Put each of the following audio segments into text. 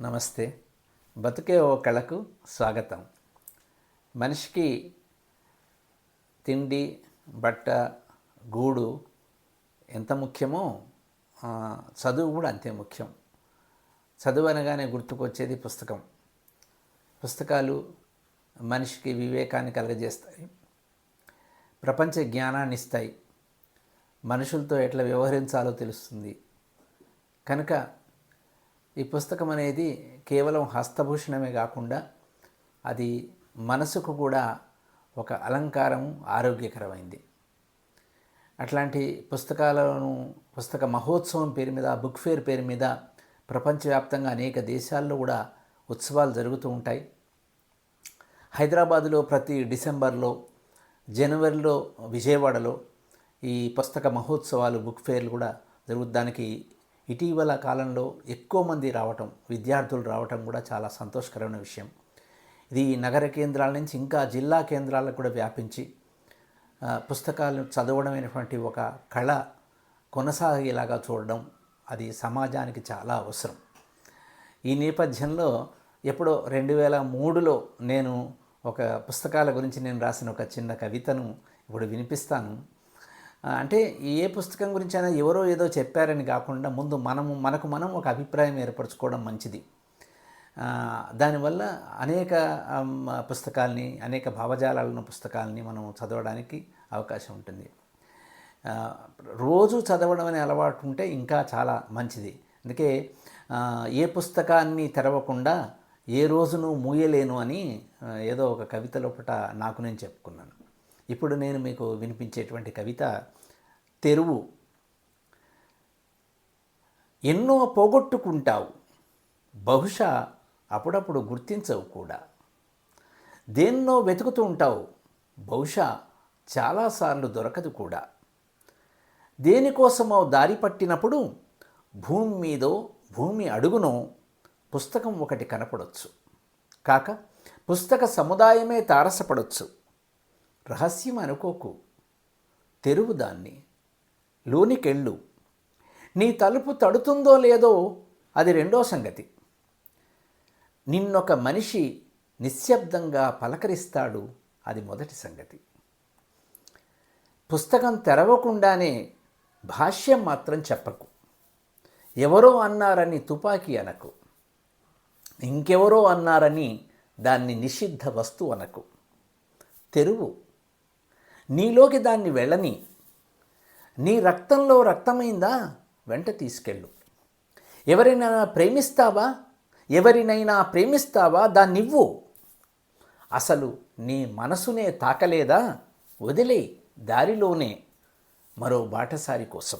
నమస్తే. బతుకే ఓ కళకు స్వాగతం. మనిషికి తిండి బట్ట గూడు ఎంత ముఖ్యమో చదువు కూడా అంతే ముఖ్యం. చదువు అనగానే గుర్తుకొచ్చేది పుస్తకం. పుస్తకాలు మనిషికి వివేకాన్ని కలగజేస్తాయి. ప్రపంచ జ్ఞానాన్ని ఇస్తాయి. మనుషులతో ఎట్లా వ్యవహరించాలో తెలుస్తుంది. కనుక ఈ పుస్తకం అనేది కేవలం హస్తభూషణమే కాకుండా అది మనసుకు కూడా ఒక అలంకారం ఆరోగ్యకరమైంది. అట్లాంటి పుస్తకాలను పుస్తక మహోత్సవం పేరు మీద బుక్ ఫేర్ పేరు మీద ప్రపంచవ్యాప్తంగా అనేక దేశాల్లో కూడా ఉత్సవాలు జరుగుతూ ఉంటాయి. హైదరాబాదులో ప్రతి డిసెంబర్లో జనవరిలో విజయవాడలో ఈ పుస్తక మహోత్సవాలు బుక్ ఫేర్లు కూడా జరుగు దానికి ఇటీవల కాలంలో ఎక్కువ మంది రావటం విద్యార్థులు రావటం కూడా చాలా సంతోషకరమైన విషయం. ఇది నగర కేంద్రాల నుంచి ఇంకా జిల్లా కేంద్రాలకు కూడా వ్యాపించి పుస్తకాలను చదవడమైనటువంటి ఒక కళ కొనసాగేలాగా చూడడం అది సమాజానికి చాలా అవసరం. ఈ నేపథ్యంలో ఎప్పుడో రెండు వేల మూడులో నేను ఒక పుస్తకాల గురించి నేను రాసిన ఒక చిన్న కవితను ఇప్పుడు వినిపిస్తాను. అంటే ఏ పుస్తకం గురించి అయినా ఎవరో ఏదో చెప్పారని కాకుండా ముందు మనము మనకు మనం ఒక అభిప్రాయం ఏర్పరచుకోవడం మంచిది. దానివల్ల అనేక పుస్తకాలని పుస్తకాల్ని అనేక భావజాలాలను పుస్తకాలని మనం చదవడానికి అవకాశం ఉంటుంది. రోజు చదవడం అనే అలవాటు ఉంటే ఇంకా చాలా మంచిది. అందుకే ఏ పుస్తకాన్ని తెరవకుండా ఏ రోజును మూయలేను అని ఏదో ఒక కవిత లోపట నాకు నేను చెప్పుకున్నాను. ఇప్పుడు నేను మీకు వినిపించేటువంటి కవిత తెరువు. ఎన్నో పోగొట్టుకుంటావు బహుశా అప్పుడప్పుడు గుర్తించవు కూడా. దేన్నో వెతుకుతూ ఉంటావు బహుశా చాలాసార్లు దొరకదు కూడా. దేనికోసమో దారి పట్టినప్పుడు భూమి మీదో భూమి అడుగునో పుస్తకం ఒకటి కనపడవచ్చు కాక పుస్తక సముదాయమే తారసపడొచ్చు. రహస్యం అనుకోకు. తెరువు దాన్ని. లోనికెళ్ళు. నీ తలుపు తడుతుందో లేదో అది రెండో సంగతి. నిన్నొక మనిషి నిశ్శబ్దంగా పలకరిస్తాడు అది మొదటి సంగతి. పుస్తకం తెరవకుండానే భాష్యం మాత్రం చెప్పకు. ఎవరో అన్నారని తుపాకీ అనకు. ఇంకెవరో అన్నారని దాన్ని నిషిద్ధ వస్తువు అనకు. తెరువు. నీలోకి దాన్ని వెళ్ళని నీ రక్తంలో రక్తమైందా? వెంట తీసుకెళ్ళు. ఎవరైనా ప్రేమిస్తావా? ఎవరినైనా ప్రేమిస్తావా? దాన్నివ్వు. అసలు నీ మనసునే తాకలేదా? వదిలే దారిలోనే మరో బాటసారి కోసం.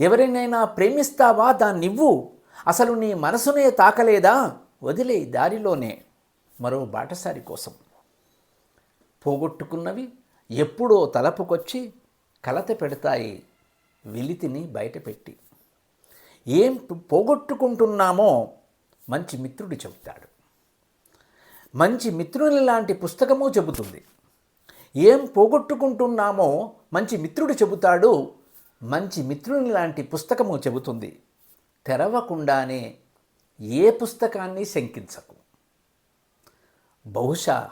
ఎవరినైనా ప్రేమిస్తావా? దాన్నివ్వు. అసలు నీ మనసునే తాకలేదా? వదిలే దారిలోనే మరో బాటసారి కోసం. పోగొట్టుకున్నవి ఎప్పుడో తలపుకొచ్చి కలత పెడతాయి వెలితిని బయటపెట్టి. ఏం పోగొట్టుకుంటున్నామో మంచి మిత్రుడు చెబుతాడు. మంచి మిత్రుని లాంటి పుస్తకము చెబుతుంది. ఏం పోగొట్టుకుంటున్నామో మంచి మిత్రుడు చెబుతాడు మంచి మిత్రుని లాంటి పుస్తకము చెబుతుంది. తెరవకుండానే ఏ పుస్తకాన్ని శంకించకు. బహుశా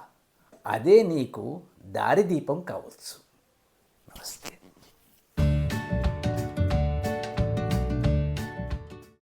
అదే నీకు దారిదీపం కావచ్చు నమస్తే